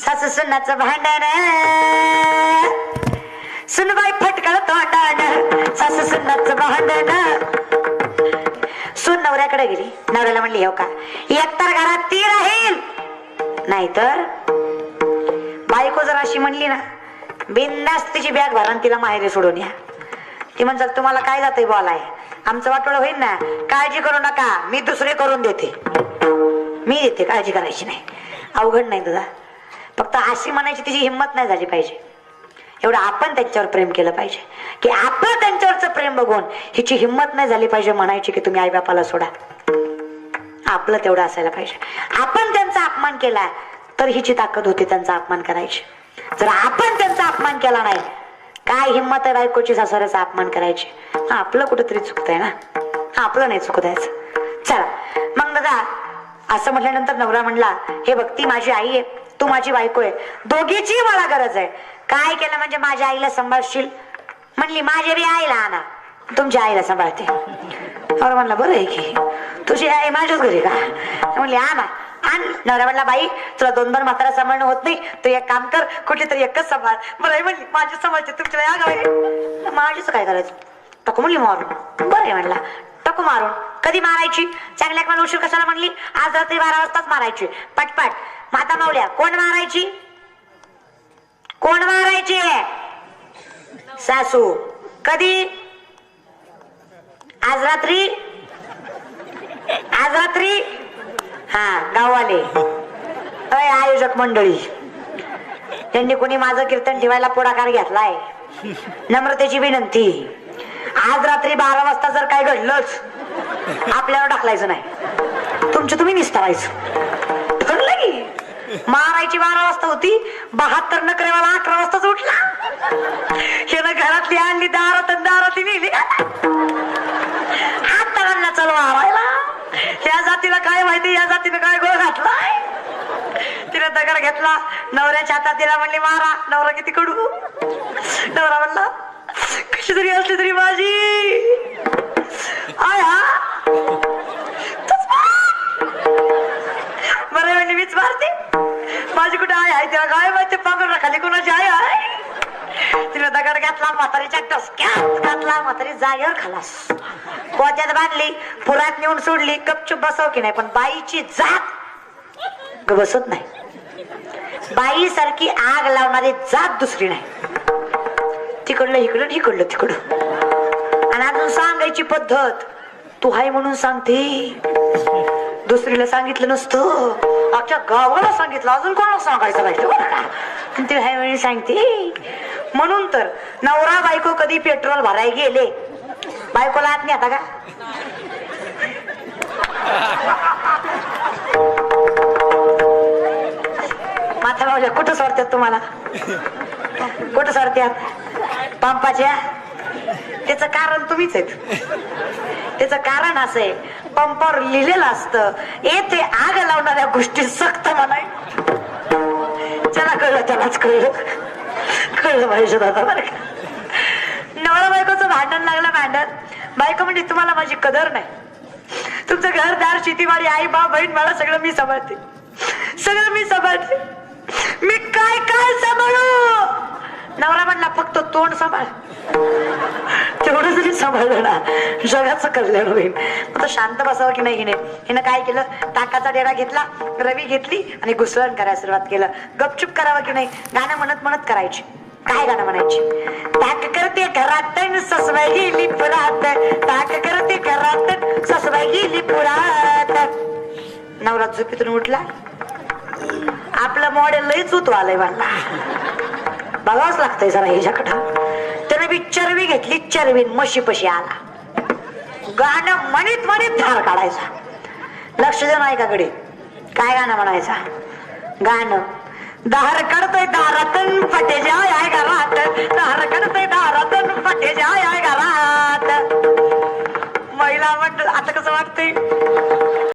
सासू सुनाचं भांडण सुनबाई फटकळ तोंडान सासू सुनाचं भांडण. सून नवऱ्याकडे गेली. नवऱ्याला म्हणली हो का? एकतर घरात ती राहील. नाहीतर बायको जर अशी म्हणली ना बिंदास तिची बॅग भरा आणि तिला माहेरी सोडून या. ती म्हणतात तुम्हाला काय जाते बोलाय? आमचं वाटोळ होईल ना? काळजी करू नका. मी दुसरे करून देते. मी देते. काळजी करायची नाही. अवघड नाही तुझा. फक्त अशी म्हणायची तिची हिंमत नाही झाली पाहिजे. एवढं आपण त्यांच्यावर प्रेम केलं पाहिजे. की आपण त्यांच्यावरचं प्रेम बघून हिची हिंमत नाही झाली पाहिजे म्हणायची की तुम्ही आई बापाला सोडा. आपलं तेवढं असायला पाहिजे. आपण त्यांचा अपमान केला तर हिची ताकद होती त्यांचा अपमान करायची. जर आपण त्यांचा अपमान केला नाही काय हिंमत आहे बायकोची सासऱ्याचा अपमान करायची? हा, आपलं कुठेतरी चुकतंय ना? हा, आपलं नाही चुकत द्यायचं. चला. मग दादा असं म्हटल्यानंतर नवरा म्हणला हे बघ ती माझी आई आहे. तू माझी बायको आहे. दोघीची मला गरज आहे. काय केलं म्हणजे माझ्या आईला सांभाळशील? म्हणली माझ्या बी आईला आणा. तुमच्या आईला सांभाळते. और म्हणला बरं आहे की. तुझी आई माझ्याच घरी का? म्हणली आणा. आण. नवऱ्या म्हणला बाई तुला दोन दोन म्हातारा सांभाळणं होत नाही. तू एक काम कर कुठली तरी एकच सांभाळ. बरं आहे म्हणली माझी सांभाळते तुमच्या या गावी माझीच काय करायचं टाकू म्हणली मारून. बरं आहे म्हणला. टाकू मारून. कधी मारायची? चांगल्या मला उशीर कशाला म्हणली? आज रात्री बारा वाजताच मारायची. पटपट. माता मावल्या कोण मारायची? कोण मारायची? सासू. कधी? आज रात्री? आज रात्री? हा गाववाले. अय आयोजक मंडळी. त्यांनी कोणी माझं कीर्तन ठेवायला पुढाकार घेतलाय. नम्रतेची विनंती. आज रात्री बारा वाजता जर काय घडलंच आपल्यावर टाकलायचं नाही. तुमचं तुम्ही निस्तारायचं. ठरलं की मारायची बारा वाजता होती. बहात्तर नकरेवाला अकरा वाजताच उठला. हे घरातली आणली दारात दारातली नेली. हात तळांना चल मारायला. या जातीला काय माहिती? या जातीनं काय गोळ घातलाय? तिने दगड घेतला. नवऱ्याच्या हातात तिला म्हणली मारा. नवरा किती कडू? नवरा म्हणला कशी तरी असली तरी माझी. आय माझी कुठे आहे? आहे तिला काय माहिती पांघर खाली कोणाची आहे आहे? तिला दगड घातला म्हातारीच्या टसक्यात घातला म्हातारी जागेवर खालास. पोत्यात बांधली फुलात नेऊन सोडली गपचूप बसव की नाही पण बाईची जात ग बसत नाही. बाई सारखी आग लावणारी जात दुसरी नाही. तिकडलं इकडं इकडलं तिकडं. आणि अजून सांगायची पद्धत तू हाय म्हणून सांगते. दुसरीला सांगितलं नसतं. अख्ख्या गावाला सांगितलं. अजून कोणाला सांगायचं पाहिजे ते हाय म्हणून सांगते म्हणून तर नवरा बायको कधी पेट्रोल भराय गेले? बायकोला आत नाही आता का? माथा भाऊल्या कुठं सोडतात तुम्हाला? कुठं सोडत्यात पंपाच्या? त्याचं कारण तुम्हीच आहेत. त्याचं कारण असं. आहे पंपावर लिहिलेलं असतं. येथे आग लावणाऱ्या गोष्टी सक्त म्हणाय. त्याला कळलं त्यालाच कळलं. कळलं पाहिजे दादा बरं का? नवरा बायकोचं भांडण लागलं भांडण. बायको म्हणजे तुम्हाला माझी कदर नाही. तुमचं घरदार शेतीवाडी आई बा बहीण मला सगळं मी सांभाळते. सगळं मी सांभाळते. मी काय काय सांभाळू? नवरा म्हणला फक्त तोंड सांभाळ. तेवढं जरी सांभाळलं ना जगाचं कल्याण होईल. आता शांत बसावं की नाही हिने? हिनं काय केलं? ताकाचा डेरा घेतला रवी घेतली आणि घुसळण करायला सुरुवात केलं. गपचूप करावं की नाही? गाणं म्हणत म्हणत करायची. काय गाणं म्हणायची? ताक करते घरात ससवाई गेली पुरात ताक करते घरात ससवाई गेली पुरात नवरा झोपेतून उठला. आपलं मॉडेल लईच चूत आलंय मला. बघावंच लागतंय जरा ह्याच्याकडं. त्याने बी चरवी घेतली चरवीन मशी पशी आला. गाणं मणीत मणीत धार काढायचा. लक्ष देऊन ऐकाकडे काय गाणं म्हणायचा? गाणं. दार करतोय दारातून फटे जाय आय घरात. दार करतोय दारातून फटे जाय आय घरात. महिला म्हणत आता कसं वाटतंय?